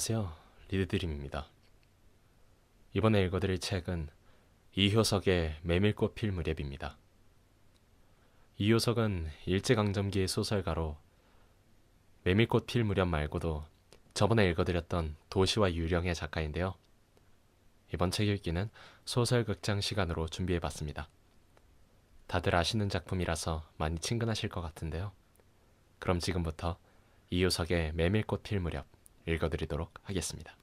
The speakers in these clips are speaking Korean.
안녕하세요. 리드드림입니다. 이번에 읽어드릴 책은 이효석의 메밀꽃 필 무렵입니다. 이효석은 일제강점기의 소설가로 메밀꽃 필 무렵 말고도 저번에 읽어드렸던 도시와 유령의 작가인데요. 이번 책 읽기는 소설 극장 시간으로 준비해봤습니다. 다들 아시는 작품이라서 많이 친근하실 것 같은데요. 그럼 지금부터 이효석의 메밀꽃 필 무렵 읽어드리도록 하겠습니다.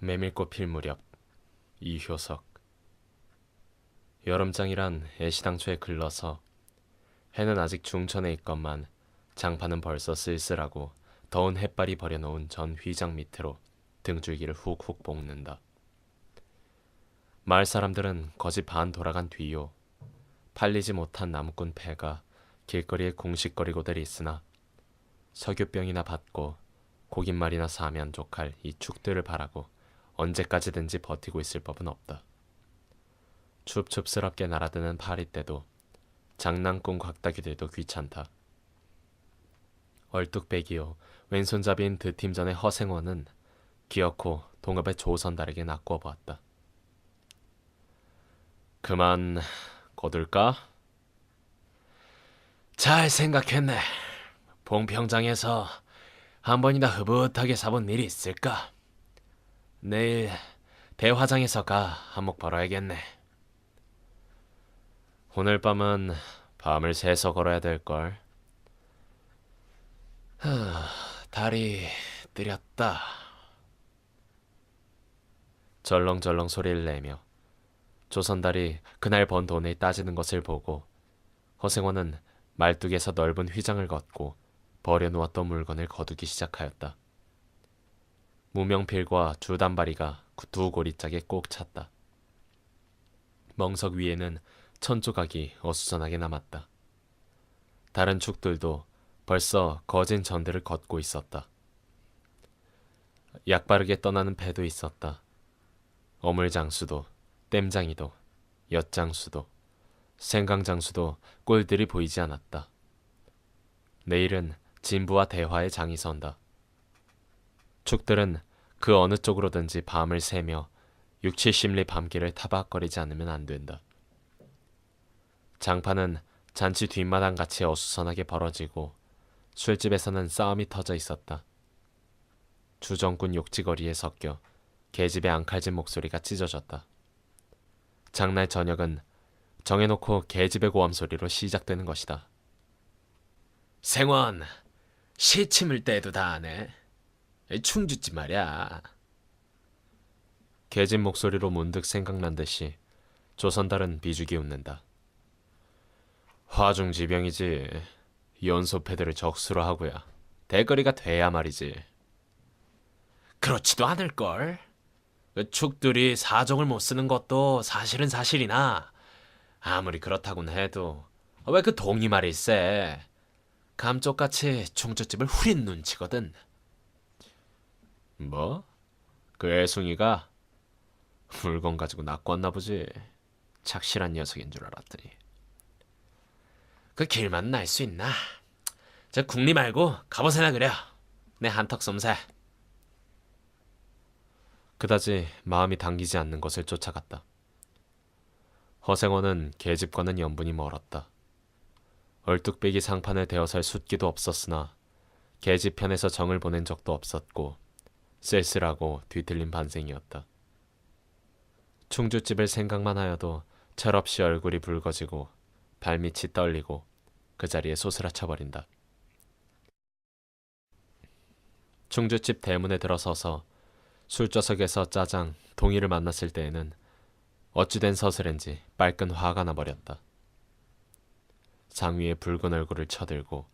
메밀꽃 필 무렵 이효석 여름장이란 애시당초에 글러서 해는 아직 중천에 있건만 장판은 벌써 쓸쓸하고 더운 햇발이 버려놓은 전 휘장 밑으로 등줄기를 훅훅 볶는다. 마을 사람들은 거지 반 돌아간 뒤요. 팔리지 못한 나무꾼 폐가 길거리에 공식거리고들 있으나 석유병이나 받고 고깃말이나 사면 족할 이 축들을 바라고 언제까지든지 버티고 있을 법은 없다. 춥춥스럽게 날아드는 파리떼도 장난꾼 곽다귀들도 귀찮다. 얼뚝배기요 왼손잡이인 드팀전의 허생원은 기어코 동업의 조선달에게 낚고 보았다. 그만 거둘까? 잘 생각했네. 봉평장에서 한 번이나 흐뭇하게 사본 일이 있을까? 내일 대화장에서 가 한몫 벌어야겠네. 오늘 밤은 밤을 새서 걸어야 될걸. 하, 다리 뜨렸다. 절렁절렁 소리를 내며 조선달이 그날 번 돈을 따지는 것을 보고 허생원은 말뚝에서 넓은 휘장을 걷고 버려놓았던 물건을 거두기 시작하였다. 무명필과 주단바리가 두 고리짝에 꼭 찼다. 멍석 위에는 천 조각이 어수선하게 남았다. 다른 축들도 벌써 거진 전들을 걷고 있었다. 약바르게 떠나는 배도 있었다. 어물장수도, 땜장이도, 엿장수도, 생강장수도 꼴들이 보이지 않았다. 내일은 진부와 대화의 장이 선다. 축들은 그 어느 쪽으로든지 밤을 새며 육칠심리 밤길을 타박거리지 않으면 안 된다. 장판은 잔치 뒷마당 같이 어수선하게 벌어지고 술집에서는 싸움이 터져 있었다. 주정꾼 욕지거리에 섞여 계집의 앙칼진 목소리가 찢어졌다. 장날 저녁은 정해놓고 계집의 고함 소리로 시작되는 것이다. 생원, 시침을 때도 다 하네. 충주집 말이야. 계집 목소리로 문득 생각난 듯이 조선달은 비죽이 웃는다. 화중지병이지. 연소패들을 적수로 하고야. 대거리가 돼야 말이지. 그렇지도 않을걸. 그 축들이 사정을 못 쓰는 것도 사실은 사실이나 아무리 그렇다곤 해도 왜 그 동이 말일세. 감쪽같이 충주집을 후린 눈치거든. 뭐? 그 애송이가 물건 가지고 낚았나 보지. 착실한 녀석인 줄 알았더니. 그 길만 날 수 있나? 저 국리 말고 갑옷에나 그려. 내 한턱 솜새. 그다지 마음이 당기지 않는 것을 쫓아갔다. 허생원은 계집과는 연분이 멀었다. 얼뚝배기 상판을 대어설 숫기도 없었으나 계집 편에서 정을 보낸 적도 없었고 쓸쓸하고 뒤틀린 반생이었다. 충주집을 생각만 하여도 철없이 얼굴이 붉어지고 발밑이 떨리고 그 자리에 소스라쳐 버린다. 충주집 대문에 들어서서 술좌석에서 짜장, 동이를 만났을 때에는 어찌된 서슬인지 빨끈 화가 나버렸다. 장위의 붉은 얼굴을 쳐들고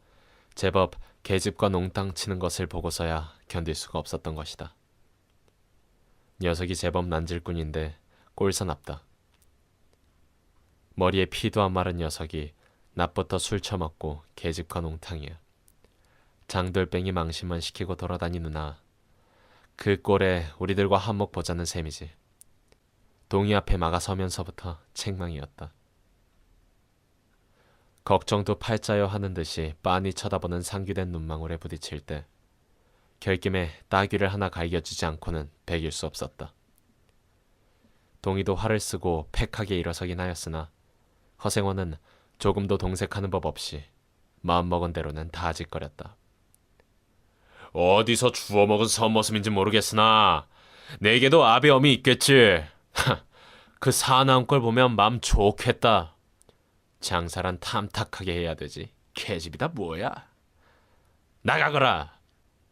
제법 계집과 농땅 치는 것을 보고서야 견딜 수가 없었던 것이다. 녀석이 제법 난질꾼인데 꼴사납다. 머리에 피도 안 마른 녀석이 낮부터 술 처먹고 계집과 농탕이야. 장돌뱅이 망신만 시키고 돌아다니느나 그 꼴에 우리들과 한몫 보자는 셈이지. 동이 앞에 막아서면서부터 책망이었다. 걱정도 팔자여 하는 듯이 빤히 쳐다보는 상규된 눈망울에 부딪힐 때 결김에 따귀를 하나 갈겨주지 않고는 배길 수 없었다. 동이도 활을 쓰고 팩하게 일어서긴 하였으나 허생원은 조금도 동색하는 법 없이 마음먹은 대로는 다 아직거렸다. 어디서 주워먹은 선머슴인지 모르겠으나 내게도 아비 엄이 있겠지. 그 사나운 걸 보면 맘 좋겠다. 장사란 탐탁하게 해야 되지. 개집이다 뭐야. 나가거라.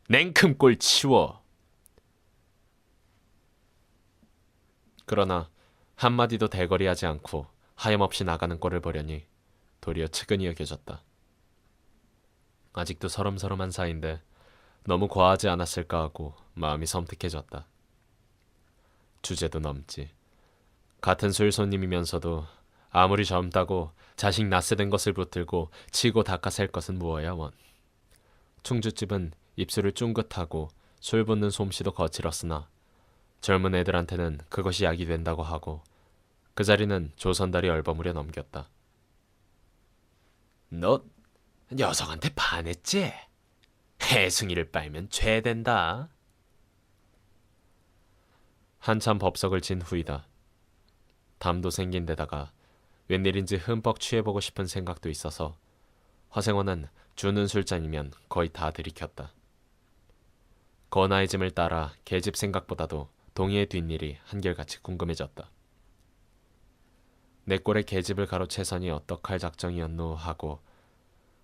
냉큼골 치워. 그러나 한마디도 대거리하지 않고 하염없이 나가는 꼴을 보려니 도리어 측은히 여겨졌다. 아직도 서름서름한 사이인데 너무 과하지 않았을까 하고 마음이 섬뜩해졌다. 주제도 넘지. 같은 술 손님이면서도 아무리 젊다고 자식 낯세된 것을 붙들고 치고 닦아샐 것은 무어야 원. 충주집은 입술을 쫑긋하고 술 붓는 솜씨도 거칠었으나 젊은 애들한테는 그것이 약이 된다고 하고 그 자리는 조선달이 얼버무려 넘겼다. 너 녀석한테 반했지? 해승이를 빨면 죄된다. 한참 법석을 진 후이다. 담도 생긴 데다가 웬일인지 흠뻑 취해보고 싶은 생각도 있어서 허생원은 주는 술잔이면 거의 다 들이켰다. 거나이즘을 따라 계집 생각보다도 동희의 뒷일이 한결같이 궁금해졌다. 내 꼴에 계집을 가로채서니 어떡할 작정이었노 하고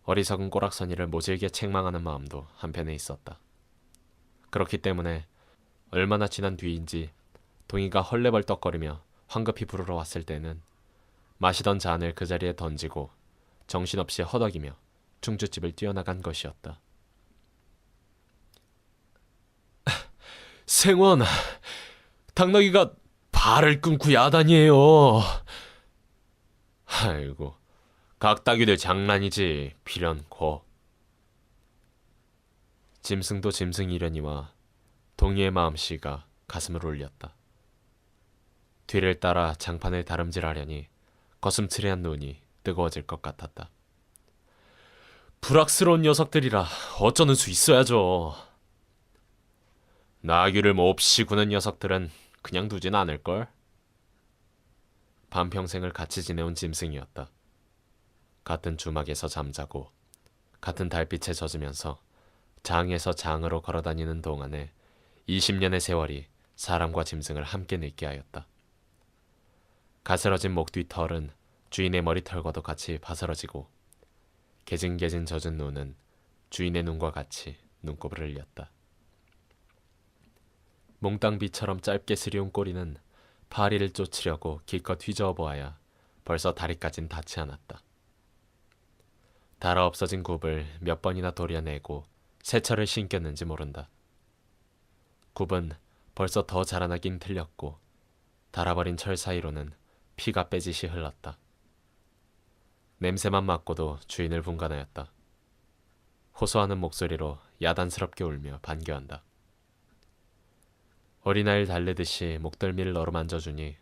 어리석은 꼬락서니를 모질게 책망하는 마음도 한편에 있었다. 그렇기 때문에 얼마나 지난 뒤인지 동희가 헐레벌떡거리며 황급히 부르러 왔을 때는 마시던 잔을 그 자리에 던지고 정신없이 허덕이며 충주집을 뛰어나간 것이었다. 생원, 당나귀가 발을 끊고 야단이에요. 아이고, 각따귀들 장난이지 필연코. 짐승도 짐승이려니와 동희의 마음씨가 가슴을 울렸다. 뒤를 따라 장판을 다름질하려니 거슴츠레한 눈이 뜨거워질 것 같았다. 불악스러운 녀석들이라 어쩌는 수 있어야죠. 나귀를 몹시 구는 녀석들은 그냥 두진 않을걸? 반평생을 같이 지내온 짐승이었다. 같은 주막에서 잠자고 같은 달빛에 젖으면서 장에서 장으로 걸어다니는 동안에 20년의 세월이 사람과 짐승을 함께 늙게 하였다. 가스러진 목 뒤 털은 주인의 머리털과도 같이 바스러지고 개진개진 젖은 눈은 주인의 눈과 같이 눈곱을 흘렸다. 몽땅 비처럼 짧게 스리운 꼬리는 파리를 쫓으려고 기껏 휘저어 보아야 벌써 다리까진 닿지 않았다. 달아 없어진 굽을 몇 번이나 도려내고 새철을 신겼는지 모른다. 굽은 벌써 더 자라나긴 틀렸고 달아버린 철 사이로는 피가 빼지시 흘렀다. 냄새만 맡고도 주인을 분간하였다. 호소하는 목소리로 야단스럽게 울며 반겨한다. 어린아이를 달래듯이 목덜미를 어루만져주니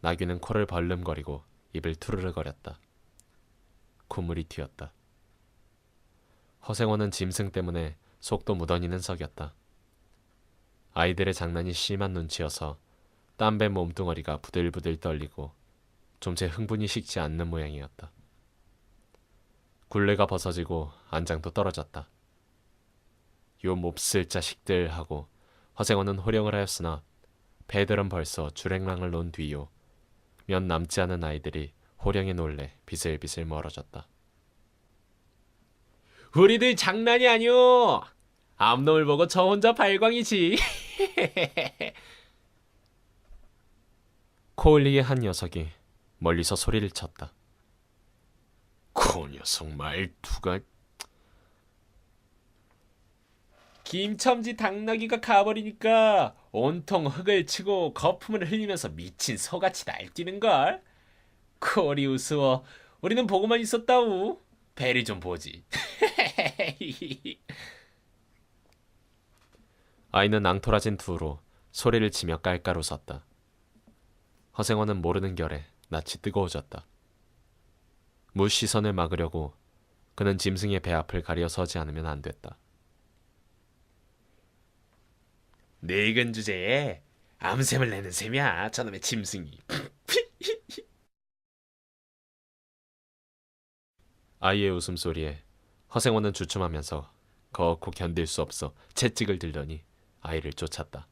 나귀는 코를 벌름거리고 입을 투르르거렸다. 콧물이 튀었다. 허생원은 짐승 때문에 속도 무던히는 썩였다. 아이들의 장난이 심한 눈치여서 땀밴 몸뚱어리가 부들부들 떨리고 좀채 흥분이 식지 않는 모양이었다. 굴레가 벗어지고 안장도 떨어졌다. 요 몹쓸 자식들 하고 허생원은 호령을 하였으나 배들은 벌써 주랭랑을 놓은 뒤요. 몇 남지 않은 아이들이 호령에 놀래 비슬비슬 멀어졌다. 우리들 장난이 아니오. 암놈을 보고 저 혼자 발광이지. 코올리게 한 녀석이 멀리서 소리를 쳤다. 그 녀석 말투가 김첨지 당나귀가 가버리니까 온통 흙을 치고 거품을 흘리면서 미친 소같이 날뛰는걸. 코리 우스워. 우리는 보고만 있었다우. 배를 좀 보지. 아이는 낭토라진 두로 소리를 치며 깔깔 웃었다. 허생원은 모르는 결에 낯이 뜨거워졌다. 무 시선을 막으려고 그는 짐승의 배 앞을 가려 서지 않으면 안 됐다. 늙은 주제에 암샘을 내는 셈이야 저놈의 짐승이 아이의 웃음소리에 허생원은 주춤하면서 거코 견딜 수 없어 채찍을 들더니 아이를 쫓았다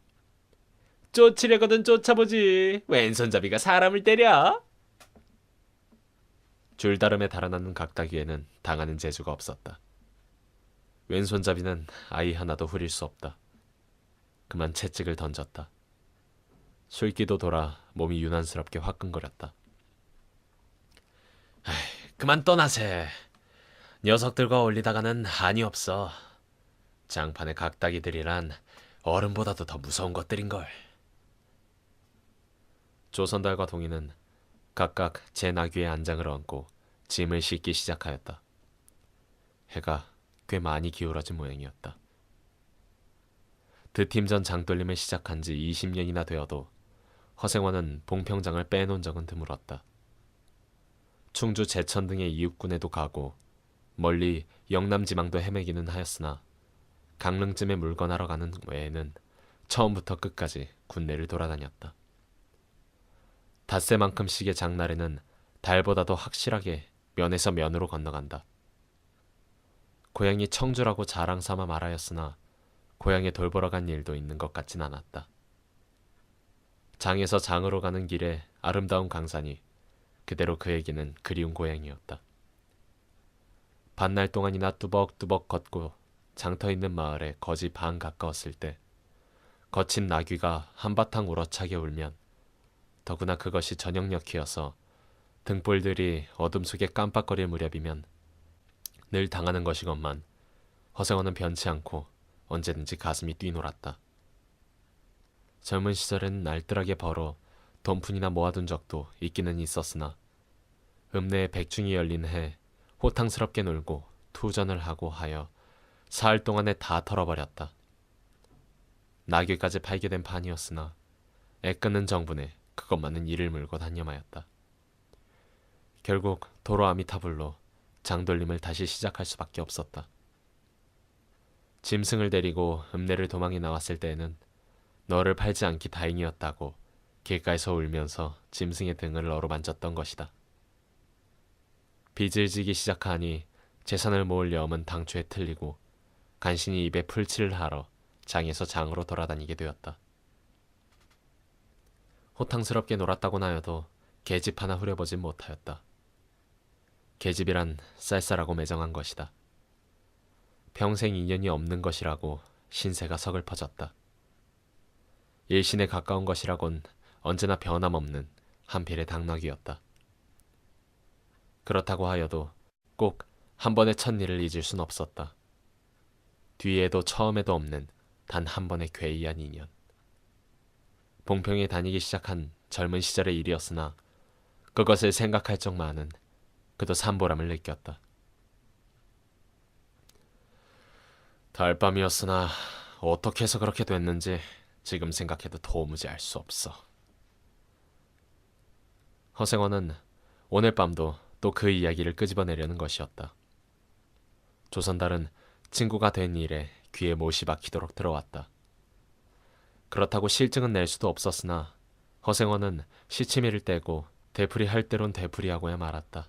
쫓으려거든 쫓아보지 왼손잡이가 사람을 때려 줄다름에 달아나는 각다기에는 당하는 재주가 없었다 왼손잡이는 아이 하나도 후릴 수 없다 그만 채찍을 던졌다 술기도 돌아 몸이 유난스럽게 화끈거렸다. 아이, 그만 떠나세. 녀석들과 어울리다가는 한이 없어. 장판의 각다기들이란 어른보다도 더 무서운 것들인걸. 조선달과 동이는 각각 제 나귀의 안장을 얹고 짐을 싣기 시작하였다. 해가 꽤 많이 기울어진 모양이었다. 드팀전 장돌림을 시작한 지 20년이나 되어도 허생원은 봉평장을 빼놓은 적은 드물었다. 충주 제천 등의 이웃군에도 가고 멀리 영남 지방도 헤매기는 하였으나 강릉쯤에 물건하러 가는 외에는 처음부터 끝까지 군내를 돌아다녔다. 닷새만큼씩의 장날에는 달보다도 확실하게 면에서 면으로 건너간다. 고향이 청주라고 자랑 삼아 말하였으나 고향에 돌보러 간 일도 있는 것 같진 않았다. 장에서 장으로 가는 길에 아름다운 강산이 그대로 그에게는 그리운 고향이었다. 반날 동안이나 뚜벅뚜벅 걷고 장터 있는 마을에 거지 반 가까웠을 때 거친 나귀가 한바탕 우러차게 울면 더구나 그것이 저녁녘이어서 등불들이 어둠 속에 깜빡거릴 무렵이면 늘 당하는 것이건만 허생원은 변치 않고 언제든지 가슴이 뛰놀았다. 젊은 시절엔 날뜰하게 벌어 돈푼이나 모아둔 적도 있기는 있었으나 읍내에 백중이 열린 해 호탕스럽게 놀고 투전을 하고 하여 사흘 동안에 다 털어버렸다. 나귀까지 팔게 된 판이었으나 애끓는 정분에 그것만은 이를 물고 단념하였다. 결국 도로 아미타불로 장돌림을 다시 시작할 수밖에 없었다. 짐승을 데리고 읍내를 도망이 나왔을 때에는 너를 팔지 않기 다행이었다고 길가에서 울면서 짐승의 등을 어루만졌던 것이다. 빚을 지기 시작하니 재산을 모을 염은 당초에 틀리고 간신히 입에 풀칠을 하러 장에서 장으로 돌아다니게 되었다. 호탕스럽게 놀았다고나 하여도 계집 하나 후려보진 못하였다. 계집이란 쌀쌀하고 매정한 것이다. 평생 인연이 없는 것이라고 신세가 서글퍼졌다. 일신에 가까운 것이라곤 언제나 변함없는 한필의 당나귀였다. 그렇다고 하여도 꼭 한 번의 첫일을 잊을 순 없었다. 뒤에도 처음에도 없는 단 한 번의 괴이한 인연. 봉평에 다니기 시작한 젊은 시절의 일이었으나 그것을 생각할 적만은 그도 산보람을 느꼈다. 달밤이었으나 어떻게 해서 그렇게 됐는지 지금 생각해도 도무지 알 수 없어. 허생원은 오늘 밤도 또 그 이야기를 끄집어내려는 것이었다. 조선달은 친구가 된 일에 귀에 못이 박히도록 들어왔다. 그렇다고 실증은 낼 수도 없었으나 허생원은 시치미를 떼고 되풀이 할 대론 되풀이하고야 말았다.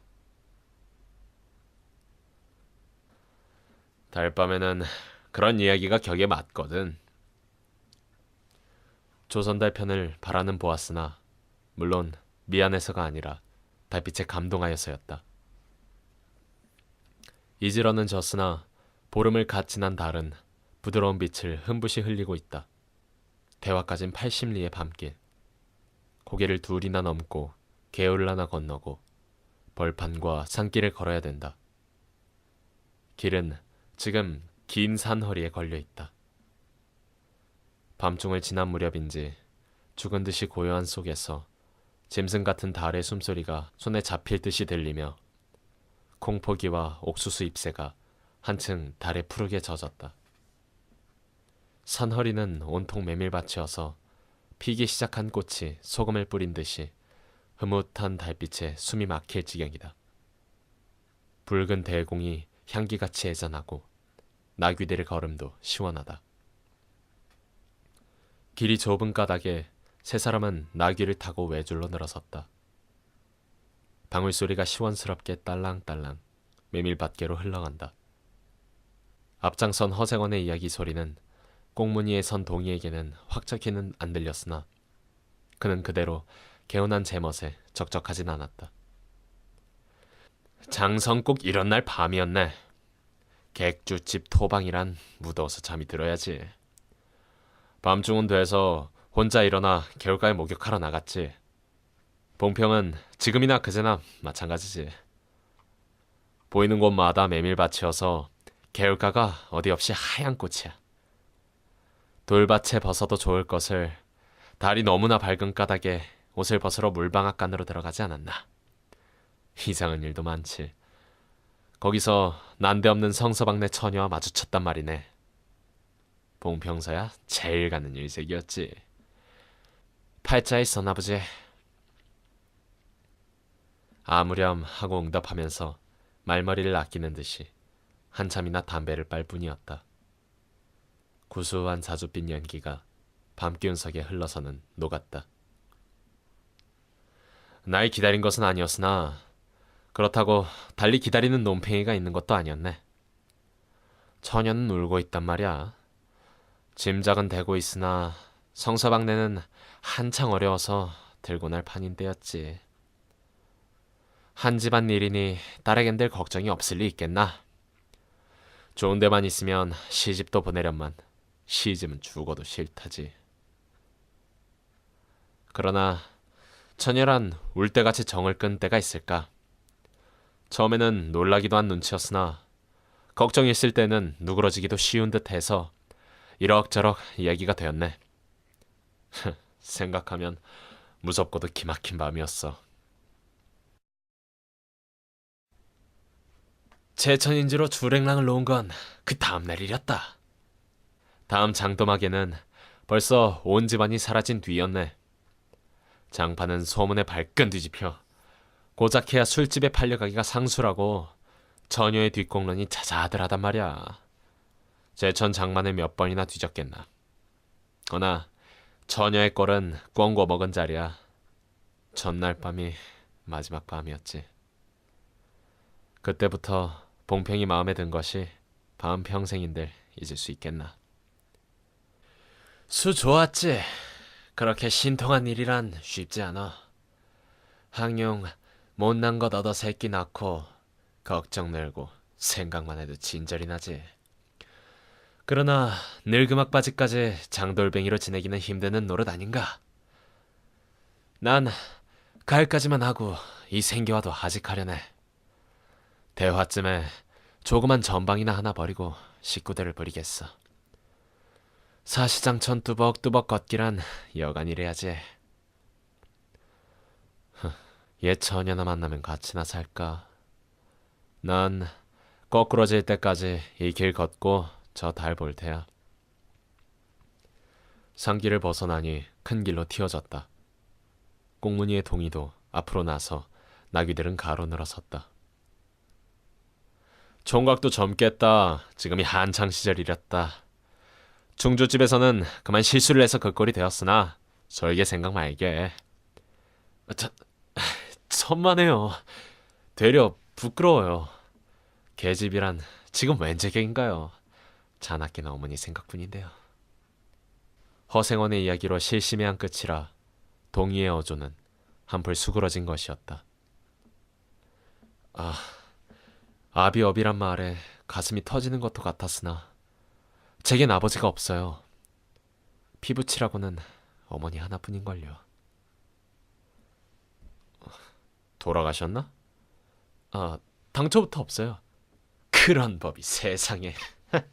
달밤에는 그런 이야기가 격에 맞거든. 조선달 편을 바라는 보았으나 물론 미안해서가 아니라 달빛에 감동하여서였다. 이지러는 졌으나 보름을 갓 지난 달은 부드러운 빛을 흠붓이 흘리고 있다. 대화까진 80리의 밤길. 고개를 둘이나 넘고 하나 건너고 벌판과 산길을 걸어야 된다. 길은 지금 긴 산허리에 걸려 있다. 밤중을 지난 무렵인지 죽은 듯이 고요한 속에서 짐승 같은 달의 숨소리가 손에 잡힐 듯이 들리며 콩포기와 옥수수 잎새가 한층 달에 푸르게 젖었다. 산허리는 온통 메밀밭이어서 피기 시작한 꽃이 소금을 뿌린 듯이 흐뭇한 달빛에 숨이 막힐 지경이다. 붉은 대공이 향기같이 애잔하고 나귀들의 걸음도 시원하다. 길이 좁은 까닭에 세 사람은 나귀를 타고 외줄로 늘어섰다. 방울 소리가 시원스럽게 딸랑딸랑 메밀밭계로 흘러간다. 앞장선 허생원의 이야기 소리는 꽁무니에 선 동이에게는 확적히는 안 들렸으나 그는 그대로 개운한 제멋에 적적하진 않았다. 장성 꼭 이런 날 밤이었네. 객주집 토방이란 무더워서 잠이 들어야지. 밤중은 돼서 혼자 일어나 개울가에 목욕하러 나갔지. 봉평은 지금이나 그제나 마찬가지지. 보이는 곳마다 메밀밭이어서 개울가가 어디 없이 하얀 꽃이야. 돌밭에 벗어도 좋을 것을 달이 너무나 밝은 까닭에 옷을 벗으러 물방앗간으로 들어가지 않았나. 이상한 일도 많지. 거기서 난데없는 성서방네 처녀와 마주쳤단 말이네. 봉평서야 제일 가는 일색이었지. 팔자에 있었나 보지. 아무렴 하고 응답하면서 말머리를 아끼는 듯이 한참이나 담배를 빨 뿐이었다. 구수한 사주빛 연기가 밤 기운석에 흘러서는 녹았다. 날 기다린 것은 아니었으나 그렇다고 달리 기다리는 논팽이가 있는 것도 아니었네. 처녀는 울고 있단 말이야. 짐작은 되고 있으나 성서방네는 한창 어려워서 들고 날 판인데였지. 한 집안 일이니 딸에겐들 걱정이 없을 리 있겠나. 좋은 데만 있으면 시집도 보내련만 시집은 죽어도 싫다지. 그러나 처녀란 울 때같이 정을 끈 때가 있을까? 처음에는 놀라기도 한 눈치였으나 걱정이 있을 때는 누그러지기도 쉬운 듯해서 이럭저럭 이야기가 되었네. 생각하면 무섭고도 기막힌 밤이었어. 제천인지로 주랭랑을 놓은 건 그 다음 날이었다. 다음 장도막에는 벌써 온 집안이 사라진 뒤였네. 장파는 소문에 발끈 뒤집혀 고작해야 술집에 팔려가기가 상수라고 처녀의 뒷공론이 자자들하단 말이야. 제천 장만을 몇 번이나 뒤졌겠나. 그러나 처녀의 꼴은 꽝고 먹은 자리야. 전날 밤이 마지막 밤이었지. 그때부터 봉평이 마음에 든 것이 밤 평생인들 잊을 수 있겠나. 수 좋았지. 그렇게 신통한 일이란 쉽지 않아. 항용 못난 것 얻어 새끼 낳고 걱정 늘고 생각만 해도 진절이 나지. 그러나 늙음악 바지까지 장돌뱅이로 지내기는 힘드는 노릇 아닌가? 난 가을까지만 하고 이 생계와도 하직하려네. 대화쯤에 조그만 전방이나 하나 버리고 식구들을 부리겠어. 사시장천 뚜벅뚜벅 걷기란 여간 이래야지. 옛 처녀나 만나면 같이나 살까? 난 거꾸러질 때까지 이 길 걷고 저 달 볼 테야. 상길을 벗어나니 큰 길로 튀어졌다. 꽁무니의 동이도 앞으로 나서 나귀들은 가로 늘어섰다. 총각도 젊겠다. 지금이 한창 시절이랬다. 중조집에서는 그만 실수를 해서 그 꼴이 되었으나 설계 생각 말게. 저, 천만에요. 되려 부끄러워요. 계집이란 지금 왠제 객인가요? 자나깨나 어머니 생각뿐인데요. 허생원의 이야기로 실심의 한 끝이라 동의의 어조는 한풀 수그러진 것이었다. 아, 아비업이란 말에 가슴이 터지는 것도 같았으나 제겐 아버지가 없어요. 피부치라고는 어머니 하나뿐인걸요. 돌아가셨나? 아, 당초부터 없어요. 그런 법이 세상에.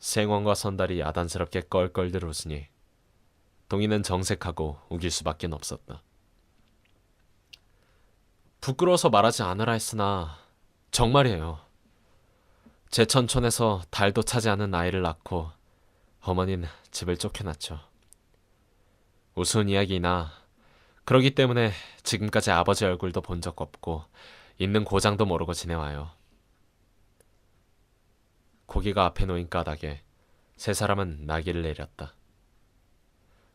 생원과 선달이 야단스럽게 껄껄들 웃으니 동이는 정색하고 우길 수밖에 없었다. 부끄러워서 말하지 않으라 했으나 정말이에요. 제천촌에서 달도 차지 않은 아이를 낳고 어머니는 집을 쫓겨났죠. 우스운 이야기나 그러기 때문에 지금까지 아버지 얼굴도 본 적 없고 있는 고장도 모르고 지내와요. 고기가 앞에 놓인 까닭에 세 사람은 나귀를 내렸다.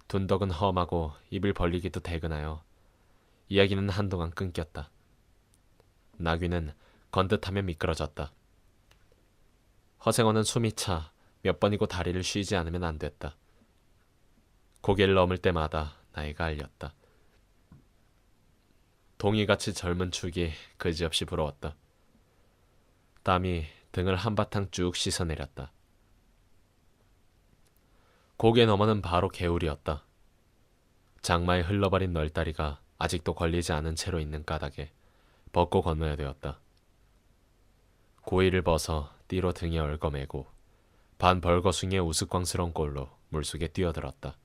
둔덕은 험하고 입을 벌리기도 대근하여 이야기는 한동안 끊겼다. 나귀는 건듯하며 미끄러졌다. 허생원은 숨이 차 몇 번이고 다리를 쉬지 않으면 안 됐다. 고개를 넘을 때마다 나이가 알렸다. 동이같이 젊은 축이 그지없이 부러웠다. 땀이 등을 한바탕 쭉 씻어내렸다. 고개 너머는 바로 개울이었다. 장마에 흘러버린 널다리가 아직도 걸리지 않은 채로 있는 까닭에 벗고 건너야 되었다. 고이를 벗어 띠로 등에 얽어매고 반 벌거숭이의 우스꽝스러운 꼴로 물속에 뛰어들었다.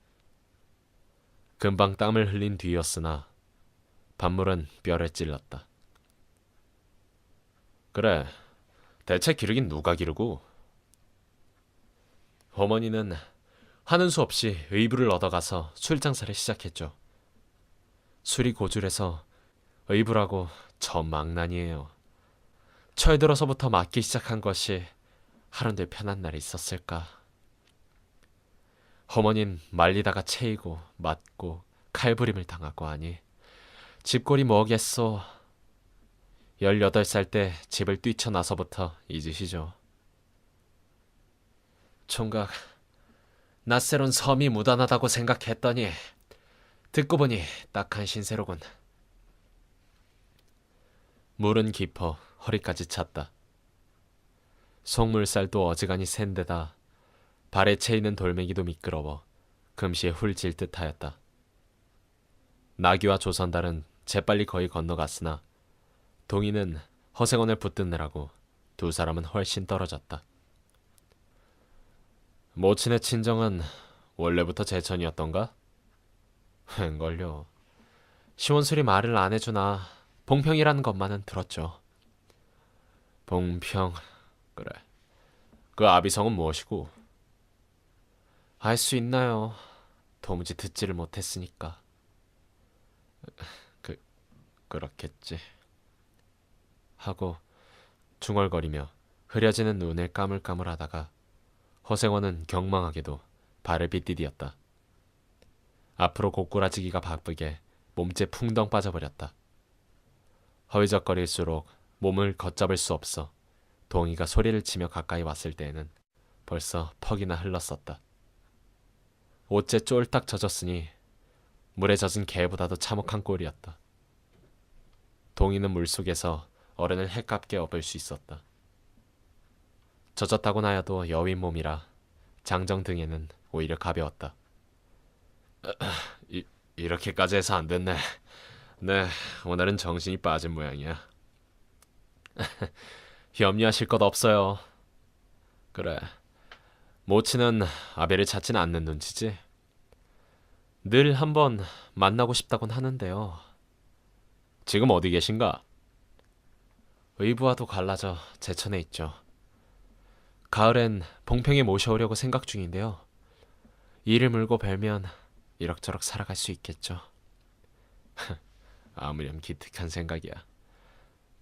금방 땀을 흘린 뒤였으나 반물은 뼈를 찔렀다. 그래, 대체 기르긴 누가 기르고? 어머니는 하는 수 없이 의부를 얻어가서 술 장사를 시작했죠. 술이 고줄해서 의부라고 저 망난이에요. 철 들어서부터 맞기 시작한 것이 하루들 편한 날이 있었을까? 어머닌 말리다가 채이고 맞고 칼부림을 당하고 하니 집골이 뭐겠소. 18살 때 집을 뛰쳐나서부터 잊으시죠. 총각, 낯새로운 섬이 무단하다고 생각했더니 듣고 보니 딱한 신세로군. 물은 깊어 허리까지 찼다. 속물살도 어지간히 샌데다 발에 채이는 돌멩이도 미끄러워 금시에 훌질 듯하였다. 나귀와 조선달은 재빨리 거의 건너갔으나 동이는 허생원을 붙드느라고 두 사람은 훨씬 떨어졌다. 모친의 친정은 원래부터 제천이었던가? 웬걸요. 시원술이 말을 안 해주나 봉평이라는 것만은 들었죠. 봉평 그래. 그 아비성은 무엇이고? 알 수 있나요? 도무지 듣지를 못했으니까. 그 그렇겠지. 하고 중얼거리며 흐려지는 눈을 까물까물하다가 허생원은 경망하게도 발을 빗디디었다. 앞으로 고꾸라지기가 바쁘게 몸째 풍덩 빠져버렸다. 허위적거릴수록 몸을 걷잡을 수 없어 동이가 소리를 치며 가까이 왔을 때에는 벌써 퍽이나 흘렀었다. 옷째 쫄딱 젖었으니 물에 젖은 개보다도 참혹한 꼴이었다. 동이는 물속에서 어른을 해깝게 업을 수 있었다. 젖었다고 나야도 여윈 몸이라 장정 등에는 오히려 가벼웠다. 이, 이렇게까지 해서 안 됐네. 네, 오늘은 정신이 빠진 모양이야. 염려하실 것 없어요. 그래. 모치는 아벨을 찾지는 않는 눈치지. 늘 한번 만나고 싶다곤 하는데요. 지금 어디 계신가? 의부와도 갈라져 제천에 있죠. 가을엔 봉평에 모셔오려고 생각 중인데요. 이를 물고 벨면 이럭저럭 살아갈 수 있겠죠. 아무렴 기특한 생각이야.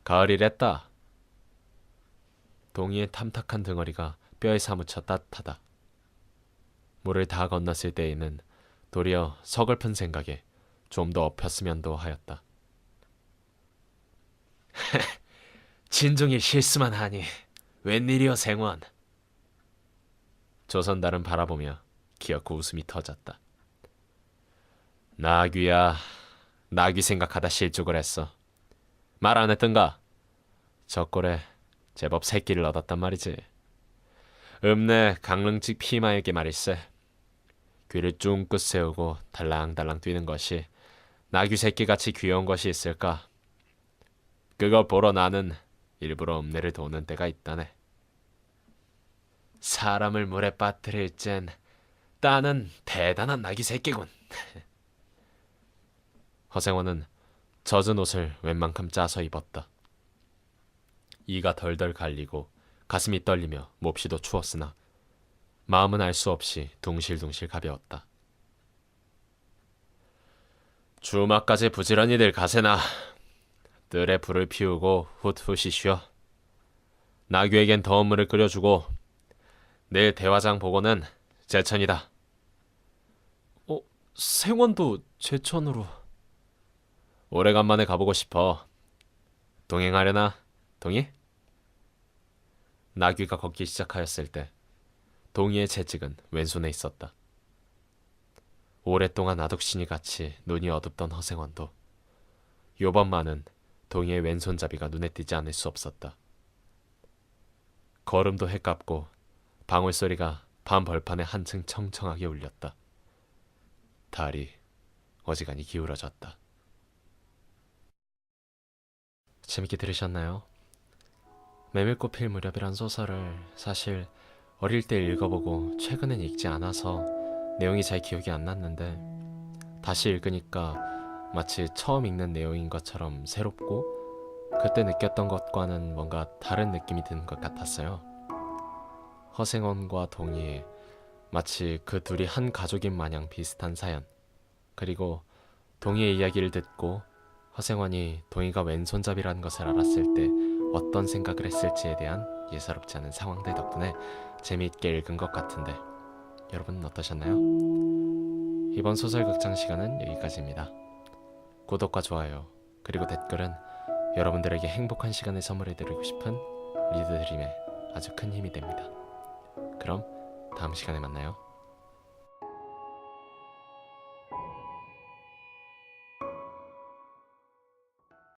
가을이랬다. 동이의 탐탁한 등어리가 뼈에 사무쳐 따뜻하다. 물을 다 건넜을 때에는 도리어 서글픈 생각에 좀 더 엎혔으면도 하였다. 진종이 실수만 하니 웬일이여 생원. 조선달은 바라보며 기어코 웃음이 터졌다. 나귀야, 나귀 생각하다 실족을 했어. 말 안 했던가? 저 꼴에 제법 새끼를 얻었단 말이지. 읍내 강릉직 피마에게 말일세. 귀를 쫑긋 세우고 달랑달랑 뛰는 것이 나귀 새끼같이 귀여운 것이 있을까? 그거 보러 나는 일부러 읍내를 도는 때가 있다네. 사람을 물에 빠뜨릴 젠 따는 대단한 나귀 새끼군. 허생원은 젖은 옷을 웬만큼 짜서 입었다. 이가 덜덜 갈리고 가슴이 떨리며 몹시도 추웠으나 마음은 알 수 없이 둥실둥실 가벼웠다. 주막까지 부지런히들 가세나 뜰에 불을 피우고 훗훗이 쉬어 나귀에겐 더운 물을 끓여주고 내일 대화장 보고는 제천이다. 어, 생원도 제천으로. 오래간만에 가보고 싶어. 동행하려나? 동의? 나귀가 걷기 시작하였을 때 동의의 채찍은 왼손에 있었다. 오랫동안 아독신이 같이 눈이 어둡던 허생원도 요번만은 동의의 왼손잡이가 눈에 띄지 않을 수 없었다. 걸음도 해깝고 방울소리가 밤 벌판에 한층 청청하게 울렸다. 달이 어지간히 기울어졌다. 재밌게 들으셨나요? 메밀꽃 필 무렵이란 소설을 사실 어릴 때 읽어보고 최근엔 읽지 않아서 내용이 잘 기억이 안 났는데 다시 읽으니까 마치 처음 읽는 내용인 것처럼 새롭고 그때 느꼈던 것과는 뭔가 다른 느낌이 드는 것 같았어요. 허생원과 동희의 마치 그 둘이 한 가족인 마냥 비슷한 사연. 그리고 동희의 이야기를 듣고 허생원이 동희가 왼손잡이라는 것을 알았을 때 어떤 생각을 했을지에 대한 예사롭지 않은 상황들 덕분에 재미있게 읽은 것 같은데 여러분은 어떠셨나요? 이번 소설 극장 시간은 여기까지입니다. 구독과 좋아요 그리고 댓글은 여러분들에게 행복한 시간을 선물해드리고 싶은 리드드림의 아주 큰 힘이 됩니다. 그럼 다음 시간에 만나요.